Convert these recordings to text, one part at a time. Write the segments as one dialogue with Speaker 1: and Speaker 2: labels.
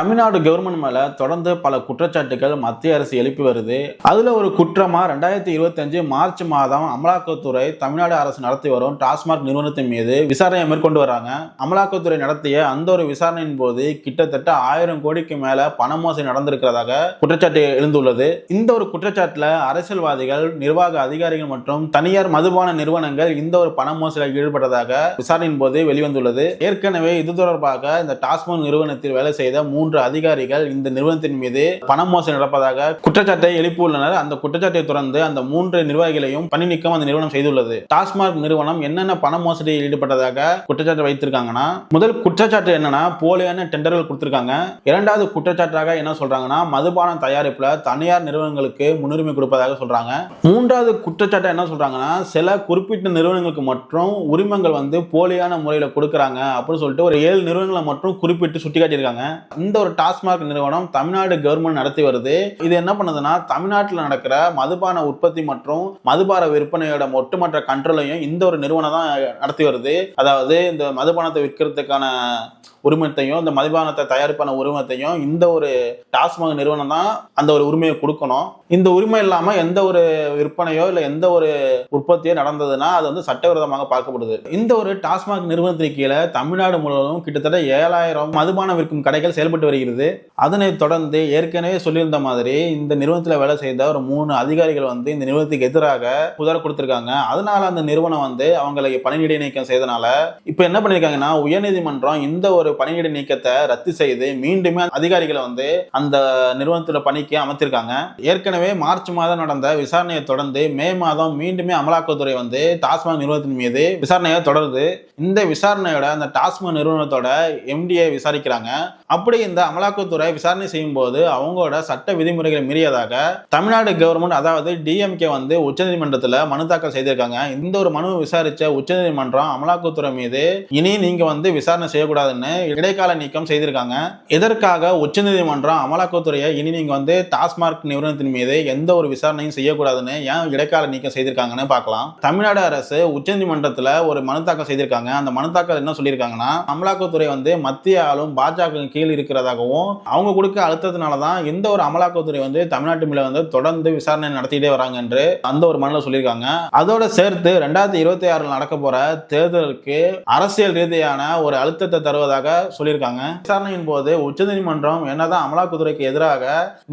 Speaker 1: Tamil Nadu government மேல தொடர்ந்து பல குற்றச்சாட்டுகள் மத்திய அரசு எழுப்பி வருது. அதுல ஒரு குற்றமா ரெண்டாயிரத்தி இருபத்தஞ்சு மார்ச் மாதம் அமலாக்கத்துறை தமிழ்நாடு அரசு நடத்தி வரும் டாஸ்மாக் நிறுவனத்தின் மீது விசாரணையை மேற்கொண்டு வராங்க. அமலாக்கத்துறை நடத்திய அந்த ஒரு விசாரணையின் போது கிட்டத்தட்ட ஆயிரம் கோடிக்கு மேல பண மோசடி நடந்திருக்கிறதாக குற்றச்சாட்டு எழுந்துள்ளது. இந்த ஒரு குற்றச்சாட்டுல அரசியல்வாதிகள் நிர்வாக அதிகாரிகள் மற்றும் தனியார் மதுபான நிறுவனங்கள் இந்த ஒரு பண மோசடியில் ஈடுபட்டதாக விசாரணையின் போது வெளிவந்துள்ளது. ஏற்கனவே இது தொடர்பாக இந்த டாஸ்மாக் நிறுவனத்தில் வேலை செய்த மூன்று அதிகாரிகள் இந்த நிறுவனத்தின் மீது பண மோசடி நடப்பதாக குற்றச்சாட்டை எழுப்பியுள்ளனர். அந்த குற்றச்சாட்டை தொடர்ந்து அந்த மூன்று நிர்வாகிகளையும் பணி நீக்கம் அந்த நிறுவனம் செய்துள்ளது. டாஸ்மாக் நிறுவனம் என்னென்ன பண மோசடியில் ஈடுபட்டதாக குற்றச்சாட்டு வைத்திருக்காங்கன்னா முதல் குற்றச்சாட்டு என்னன்னா போலியான டெண்டர்கள் கொடுத்திருக்காங்க. இரண்டாவது குற்றச்சாட்டாக என்ன சொல்றாங்கன்னா மதுபான தயாரிப்புல தனியார் நிறுவனங்களுக்கு முன்னுரிமை கொடுப்பதாக சொல்றாங்க. மூன்றாவது குற்றச்சாட்டு என்ன சொல்றாங்கன்னா சில குறிப்பிட்ட நிறுவனங்களுக்கு மற்றும் உரிமங்கள் வந்து போலியான முறையில் கொடுக்குறாங்க அப்படின்னு சொல்லிட்டு ஒரு ஏழு நிறுவனங்களை மட்டும் குறிப்பிட்டு சுட்டிக்காட்டியிருக்காங்க. இந்த ஒரு டாஸ்மாக் நிறுவனம் தமிழ்நாடு கவர்மெண்ட் நடத்தி வருது. இது என்ன பண்ணுதுன்னா தமிழ்நாட்டில் நடக்கிற மதுபான உற்பத்தி மற்றும் மதுபான விற்பனையோட ஒட்டுமொத்த கண்ட்ரோலையும் இந்த ஒரு நிறுவனம் தான் நடத்தி வருது. அதாவது இந்த மதுபானத்தை விற்கிறதுக்கான உரிமத்தையும் இந்த மதுபானத்தை தயாரிப்பான உரிமத்தையும் இந்த ஒரு டாஸ்மாக் நிறுவனம் தான் அந்த ஒரு உரிமையை கொடுக்கணும். இந்த உரிமை இல்லாம எந்த ஒரு விற்பனையோ இல்லை எந்த ஒரு உற்பத்தியோ நடந்ததுன்னா அது வந்து சட்டவிரோதமாக பார்க்கப்படுது. இந்த ஒரு டாஸ்மாக் நிறுவனத்தின் கீழே தமிழ்நாடு முழுவதும் கிட்டத்தட்ட ஏழாயிரம் மதுபானம் விற்கும் கடைகள் செயல்பட்டு வருகிறது. அதனை தொடர்ந்து ஏற்கனவே சொல்லியிருந்த மாதிரி இந்த நிறுவனத்தில் வேலை செய்த ஒரு மூணு அதிகாரிகள் வந்து இந்த நிறுவனத்துக்கு எதிராக புகார் கொடுத்திருக்காங்க. அதனால அந்த நிறுவனம் வந்து அவங்களை பணி நீக்கம் செய்தனால இப்போ என்ன பண்ணியிருக்காங்கன்னா உயர்நீதிமன்றம் இந்த ஒரு பணியிட நீக்கத்தை ரத்து செய்து மீண்டுமே அதிகாரிகளை வந்து அந்த நிறுவனத்தோட பணிக்கு அமர்த்திருக்காங்க. ஏற்கனவே மார்ச் மாதம் நடந்த விசாரணையை தொடர்ந்து மே மாதம் மீண்டுமே அமலாக்கத்துறை வந்து டாஸ்மாக் நிறுவனத்தின் மீது விசாரணையை தொடருது. இந்த விசாரணையோட அந்த டாஸ்மாக் நிறுவனத்தோட எம்டியை விசாரிக்கிறாங்க. அப்படி இந்த அமலாக்கத்துறை விசாரணை செய்யும் போது அவங்களோட சட்ட விதிமுறைகளை மீறியதாக தமிழ்நாடு கவர்மெண்ட் அதாவது டிஎம்கே வந்து உச்சநீதிமன்றத்தில் மனு தாக்கல் செய்திருக்காங்க. இந்த ஒரு மனு விசாரிச்ச உச்சநீதிமன்றம் அமலாக்கத்துறை மீது இனி நீங்க வந்து விசாரணை செய்யக்கூடாதுன்னு இடைக்கால நீக்கம் செய்திருக்காங்க. இதற்காக உச்சநீதிமன்றம் அமலாக்கத்துறையை இனி நீங்க வந்து டாஸ்மார்க் நிறுவனத்தின் மீது எந்த ஒரு விசாரணையும் செய்யக்கூடாதுன்னு ஏன் இடைக்கால நீக்கம் செய்திருக்காங்கன்னு பார்க்கலாம். தமிழ்நாடு அரசு உச்சநீதிமன்றத்தில் ஒரு மனு தாக்கல் செய்திருக்காங்க. அந்த மனு தாக்கல் என்ன சொல்லியிருக்காங்கன்னா அமலாக்கத்துறை வந்து மத்திய ஆளும் பாஜக கீழ் இருக்கிறதாகவும் அவங்க கொடுக்க அழுத்தத்தினால தான் இந்த ஒரு அமலாக்கத்துறை வந்து தமிழ்நாட்டு மேல வந்து தொடர்ந்து விசாரணை நடத்திட்டே வராங்க என்று அந்த ஒரு மனுல சொல்லியிருக்காங்க. அதோட சேர்த்து ரெண்டாயிரத்தி இருபத்தி ஆறில் நடக்க போற தேர்தலுக்கு அரசியல் ரீதியான ஒரு அழுத்தத்தை தருவதாக சொல்லியிருக்காங்க விசாரணையின் போது உச்சநீதிமன்றம் என்னதான் அமலாக்கத்துறைக்கு எதிராக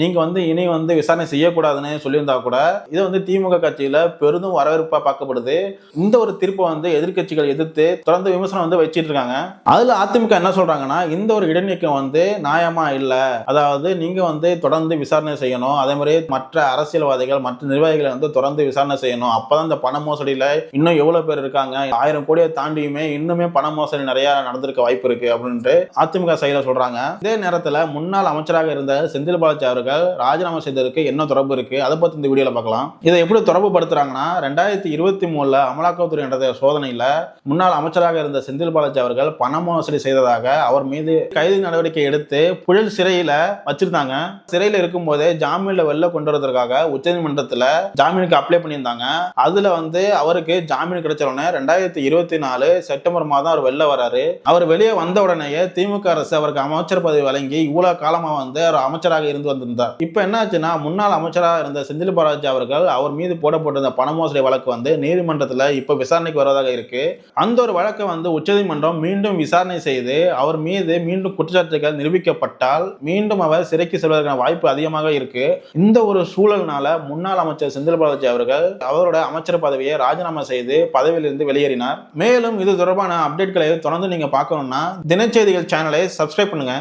Speaker 1: நீங்க வந்து இனி வந்து விசாரணை செய்யக்கூடாதுன்னு சொல்லியிருந்தா கூட இது வந்து திமுக கட்சியில பெரிதும் வரவேற்பா பார்க்கப்படுது. இந்த ஒரு தீர்ப்பை வந்து எதிர்க்கட்சிகள் எதிர்த்து தொடர்ந்து விமர்சனம் வந்து வச்சிட்டு இருக்காங்க. அதுல அதிமுக என்ன சொல்றாங்கன்னா இந்த ஒரு இடைநீக்கம் வந்து நியாயமா இல்லை. அதாவது நீங்க வந்து தொடர்ந்து விசாரணை செய்யணும். அதே மாதிரி மற்ற அரசியல்வாதிகள் மற்ற நிர்வாகிகளை வந்து தொடர்ந்து விசாரணை செய்யணும். அப்பதான் இந்த பண மோசடியில இன்னும் எவ்வளவு பேர் இருக்காங்க. ஆயிரம் கோடியை தாண்டியுமே இன்னுமே பண மோசடி நிறைய நடந்திருக்க வாய்ப்பு இருக்கு அப்படின்ட்டு அதிமுக சைடுல சொல்றாங்க. இதே நேரத்தில் முன்னாள் அமைச்சராக இருந்த செந்தில் பாலாஜி அவர்கள் ராஜினாமா செய்ததற்கு என்ன தொடர்பு இருக்கு? அதை பத்தி இந்த வீடியோல பார்க்கலாம். இதை எப்படி தொடர்பு படுத்துறாங்கன்னா ரெண்டாயிரத்தி இருபத்தி மூணுல அமலாக்கத்துறை என்ற சோதனையில முன்னாள் அமைச்சராக இருந்த செந்தில் பாலாஜி அவர்கள் பண மோசடி செய்ததாக அவர் மீது கைது நடவடிக்கை எடுத்து புழல் சிறையில வச்சிருந்தாங்க. சிறையில இருக்கும் போதே ஜாமீன்ல வெளில கொண்டு வரதுக்காக உச்சநீதிமன்றத்துல ஜாமீனுக்கு அப்ளை பண்ணியிருந்தாங்க. அதுல வந்து அவருக்கு ஜாமீன் கிடைச்ச உடனே ரெண்டாயிரத்தி இருபத்தி நாலு செப்டம்பர் மாதம் அவர் வெளில வராரு. அவர் வெளியே வந்த உடனேயே திமுக அரசு அவருக்கு அமைச்சர் பதவி வழங்கி இவ்வளவு காலமா வந்து அவர் அமைச்சராக இருந்து வந்திருந்தார். இப்ப என்ன ஆச்சுன்னா முன்னாள் அமைச்சராக இருந்த செந்தில் பாலாஜி அவர்கள் அவர் மீது போடப்பட்டிருந்த பண மோசடி வழக்கு வந்து நீதிமன்றத்துல இப்ப விசாரணைக்கு வருவதாக இருக்கு. அந்த ஒரு வழக்கை வந்து உச்சநீதிமன்றம் மீண்டும் விசாரணை செய்து அவர் மீது மீண்டும் குற்றச்சாட்டுகள் நிரூபிக்கப்பட்டால் மீண்டும் அவர் சிறைக்கு செல்வதற்கான வாய்ப்பு அதிகமாக இருக்கு. இந்த ஒரு சூழல்னால முன்னாள் அமைச்சர் செந்தில் பாலாஜி அவர்கள் அவரோட அமைச்சர் பதவியை ராஜினாமா செய்து பதவியிலிருந்து வெளியேறினார். மேலும் இது தொடர்பான அப்டேட்களை தொடர்ந்து நீங்க பார்க்கணும்னா தினச்செய்திகள் சேனலை சப்ஸ்கிரைப் பண்ணுங்க.